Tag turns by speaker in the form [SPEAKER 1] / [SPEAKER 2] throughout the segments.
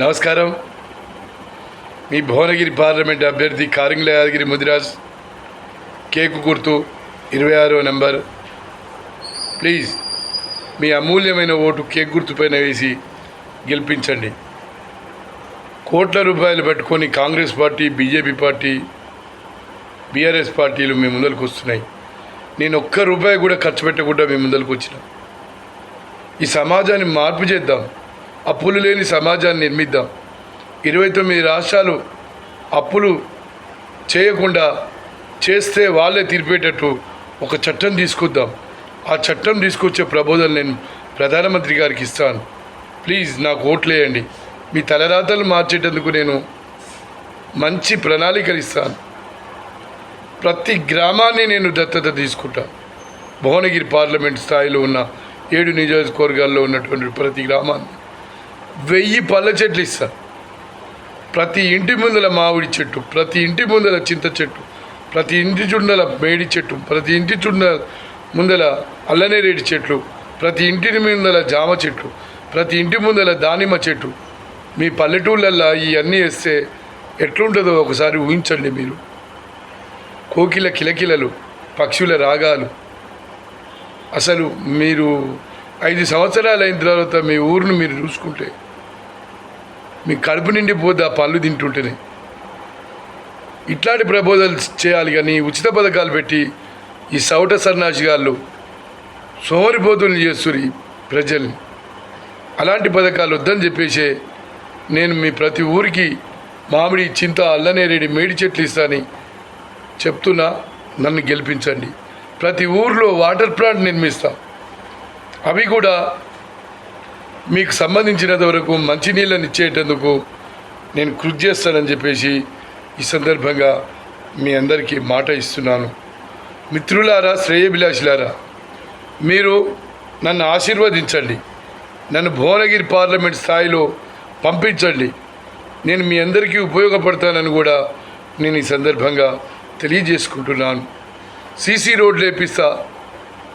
[SPEAKER 1] నమస్కారం. మీ భువనగిరి పార్లమెంట్ అభ్యర్థి కారింగ్ల యాదగిరి ముదిరాజ్ కేకు గుర్తు ఇరవై ఆరో నెంబర్. ప్లీజ్ మీ అమూల్యమైన ఓటు కేక్ గుర్తుపైన వేసి గెలిపించండి. కోట్ల రూపాయలు పెట్టుకొని Congress party BJP party BRS పార్టీలు మీ ముందరకు వస్తున్నాయి. నేను ఒక్క రూపాయి కూడా ఖర్చు పెట్టకుండా మీ ముందరకు వచ్చిన. ఈ సమాజాన్ని మార్పు చేద్దాం. అప్పులు లేని సమాజాన్ని నిర్మిద్దాం. ఇరవై తొమ్మిది రాష్ట్రాలు అప్పులు చేయకుండా చేస్తే వాళ్ళే తీర్పేటట్టు ఒక చట్టం తీసుకొద్దాం. ఆ చట్టం తీసుకొచ్చే ప్రబోధన నేను ప్రధానమంత్రి గారికి ఇస్తాను. ప్లీజ్ నాకు ఓట్లేయండి. మీ తలరాతలు మార్చేటందుకు నేను మంచి ప్రణాళికలు ఇస్తాను. ప్రతి గ్రామాన్ని నేను దత్తత తీసుకుంటా. భువనగిరి పార్లమెంట్ స్థాయిలో ఉన్న ఏడు నియోజకవర్గాల్లో ఉన్నటువంటి ప్రతి గ్రామాన్ని వెయ్యి పళ్ళ చెట్లు ఇస్తారు ప్రతి ఇంటి ముందల మామిడి చెట్టు ప్రతి ఇంటి ముందల చింత చెట్టు ప్రతి ఇంటి చుండల మేడి చెట్టు ప్రతి ఇంటి చుండ ముందల అల్లనేరేడి చెట్లు ప్రతి ఇంటి ముందల జామ చెట్టు ప్రతి ఇంటి ముందల దానిమ్మ చెట్టు. మీ పల్లెటూళ్ళల్లో ఇవన్నీ వేస్తే ఎట్లుంటుందో ఒకసారి ఊహించండి మీరు. కోకిల కిలకిలలు పక్షుల రాగాలు. అసలు మీరు ఐదు సంవత్సరాలు అయిన తర్వాత మీ ఊరిని మీరు చూసుకుంటే మీ కడుపు నిండిపోద్ది ఆ పళ్ళు తింటుంటేనే. ఇట్లాంటి ప్రబోధాలు చేయాలి కానీ ఉచిత పథకాలు పెట్టి ఈ సౌట సన్నాసిగాళ్ళు సోమరిపోతులు చేస్తున్నారు ప్రజల్ని. అలాంటి పథకాలు వద్దని చెప్పేసే నేను మీ ప్రతి ఊరికి మామిడి చింత అల్లనేరేడి మేడి చెట్లు ఇస్తాని చెప్తున్నా నన్ను గెలిపించండి. ప్రతి ఊర్లో వాటర్ ప్లాంట్ నిర్మిస్తా. అవి కూడా మీకు సంబంధించినంత వరకు మంచినీళ్ళని ఇచ్చేటందుకు నేను కృషి చేస్తానని చెప్పేసి ఈ సందర్భంగా మీ అందరికీ మాట ఇస్తున్నాను. మిత్రులారా శ్రేయభిలాషులారా మీరు నన్ను ఆశీర్వదించండి. నన్ను భువనగిరి పార్లమెంట్ స్థాయిలో పంపించండి. నేను మీ అందరికీ ఉపయోగపడతానని కూడా నేను ఈ సందర్భంగా తెలియజేసుకుంటున్నాను. సీసీ రోడ్లు వేపిస్తా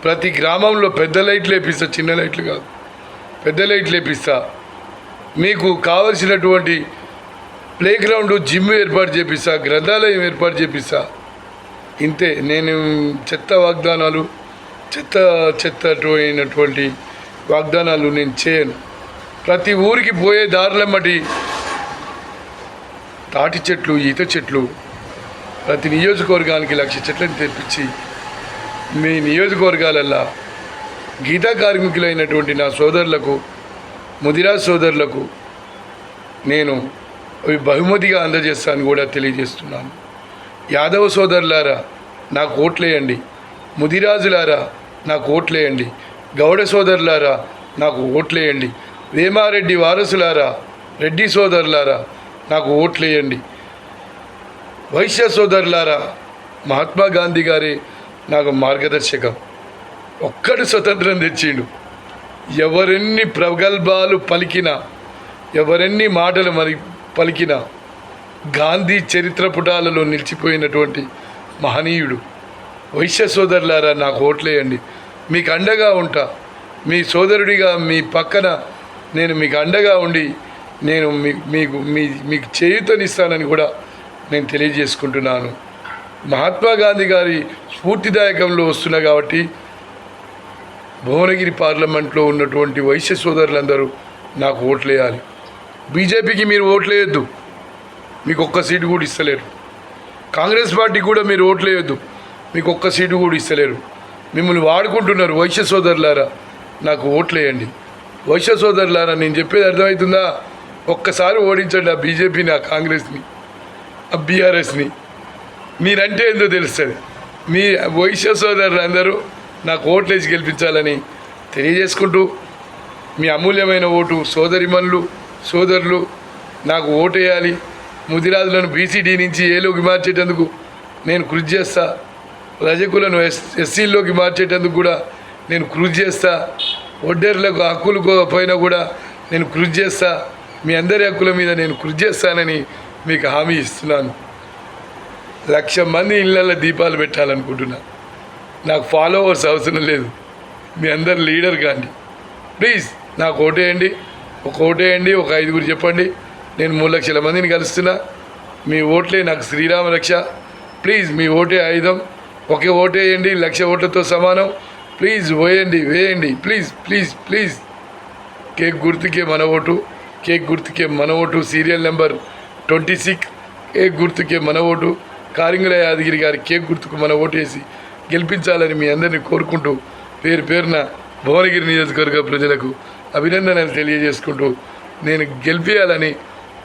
[SPEAKER 1] ప్రతి గ్రామంలో పెద్ద లైట్లు వేపిస్తా చిన్న లైట్లు కాదు. పెద్ద లైట్ లేపిస్తా. మీకు కావలసినటువంటి ప్లే గ్రౌండ్ జిమ్ ఏర్పాటు చేపిస్తా గ్రంథాలయం ఏర్పాటు చేపిస్తా. ఇంతే నేను చెత్త వాగ్దానాలు చెత్త చెత్తటు అయినటువంటి వాగ్దానాలు నేను చేయను. ప్రతి ఊరికి పోయే దారులమ్మటి తాటి చెట్లు ఈత చెట్లు ప్రతి నియోజకవర్గానికి లక్ష చెట్లను తెప్పించి మీ నియోజకవర్గాలల్లో గీతా కార్మికులైనటువంటి నా సోదరులకు ముదిరా సోదరులకు నేను అవి బహుమతిగా అందజేస్తాను కూడా తెలియజేస్తున్నాను. యాదవ సోదరులారా నాకు ఓట్లేయండి. ముదిరాజులారా నాకు ఓట్లేయండి. గౌడ సోదరులారా నాకు ఓట్లేయండి. వేమారెడ్డి వారసులారా రెడ్డి సోదరులారా నాకు ఓట్లేయండి. వైశ్య సోదరులారా మహాత్మా గాంధీ గారి నాకు మార్గదర్శకం. ఒక్కడు స్వతంత్రం తెచ్చిండు. ఎవరెన్ని ప్రగల్భాలు పలికినా ఎవరెన్ని మాటలు మరి పలికినా గాంధీ చరిత్ర పుటాలలో నిలిచిపోయినటువంటి మహనీయుడు. వైశ్య సోదరులారా నాకు ఓట్లేయండి. మీకు అండగా ఉంటా. మీ సోదరుడిగా మీ పక్కన నేను మీకు అండగా ఉండి నేను మీ మీకు మీ మీకు చేయుతనిస్తానని కూడా నేను తెలియజేసుకుంటున్నాను. మహాత్మా గాంధీ గారి స్ఫూర్తిదాయకంలో వస్తున్నా కాబట్టి భువనగిరి పార్లమెంట్లో ఉన్నటువంటి వైశ్య సోదరులందరూ నాకు ఓట్లేయాలి. బీజేపీకి మీరు ఓట్లేయొద్దు. మీకు ఒక్క సీటు కూడా ఇస్తలేరు. కాంగ్రెస్ పార్టీ కూడా మీరు ఓట్లేయొద్దు. మీకు ఒక్క సీటు కూడా ఇస్తలేరు. మిమ్మల్ని వాడుకుంటున్నారు వైశ్య సోదరులారా. నాకు ఓట్లేయండి. వైశ్య సోదరులారా నేను చెప్పేది అర్థమవుతుందా? ఒక్కసారి ఓడించండి ఆ బీజేపీని ఆ కాంగ్రెస్ని ఆ బీఆర్ఎస్ని. మీరంటే ఏందో తెలుస్తుంది. మీ వైశ్య సోదరులు అందరూ నాకు ఓట్లేసి గెలిపించాలని తెలియజేసుకుంటూ మీ అమూల్యమైన ఓటు సోదరిమణులు సోదరులు నాకు ఓటేయాలి. ముదిరాజులను బీసీడీ నుంచి ఏలోకి మార్చేటందుకు నేను కృషి చేస్తా. రజకులను ఎస్ ఎస్సీల్లోకి మార్చేటందుకు కూడా నేను కృషి చేస్తా. ఒడ్డేర్లకు హక్కులు కో- పైన కూడా నేను కృషి చేస్తా. మీ అందరి హక్కుల మీద నేను కృషి చేస్తానని మీకు హామీ ఇస్తున్నాను. లక్ష మంది ఇళ్ళల్లో దీపాలు పెట్టాలనుకుంటున్నా. నాకు ఫాలోవర్స్ అవసరం లేదు. మీ అందరు లీడర్ కాండి ప్లీజ్ నాకు ఓటేయండి ఒక ఓటేయండి ఒక ఐదుగురు చెప్పండి. నేను మూడు లక్షల మందిని కలుస్తున్నా. మీ ఓట్లే నాకు శ్రీరామ రక్ష. ప్లీజ్ మీ ఓటే ఆయుధం. ఒకే ఓటే వేయండి లక్ష ఓట్లతో సమానం. ప్లీజ్ వేయండి వేయండి. ప్లీజ్ ప్లీజ్ ప్లీజ్ కేక్ గుర్తుకే మన ఓటు. కేక్ గుర్తుకే మన vote. Serial number twenty six. Cake గుర్తుకే మన ఓటు. కారింగుల యాదగిరి గారి కేక్ గుర్తుకు మన ఓటేసి వేసి గెలిపించాలని మీ అందరినీ కోరుకుంటూ పేరు పేరున భువనగిరి నియోజకవర్గ ప్రజలకు అభినందనలు తెలియజేసుకుంటూ నేను గెలిపించాలని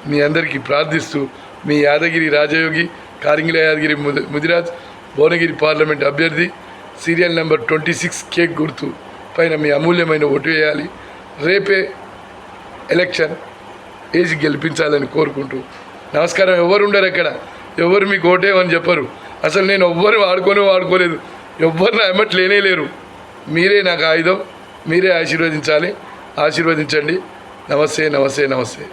[SPEAKER 1] మీ అందరికీ ప్రార్థిస్తూ మీ యాదగిరి రాజయోగి కారింగిల యాదగిరి ముదిరాజ్ భువనగిరి పార్లమెంట్ అభ్యర్థి serial number twenty six cake గుర్తు పైన మీ అమూల్యమైన ఓటు వేయాలి. రేపే ఎలక్షన్ వేసి గెలిపించాలని కోరుకుంటూ. నమస్కారం ఎవరు ఉండరు అక్కడ? ఎవరు మీకు ఓటేమని చెప్పరు. అసలు నేను ఎవ్వరు వాడుకొని వాడుకోలేదు. ఎవ్వరు నా ఎమ్మట్లేనే లేరు. మీరే నాకు ఆయుధం మీరే ఆశీర్వదించాలి. ఆశీర్వదించండి. నమస్తే నమస్తే నమస్తే.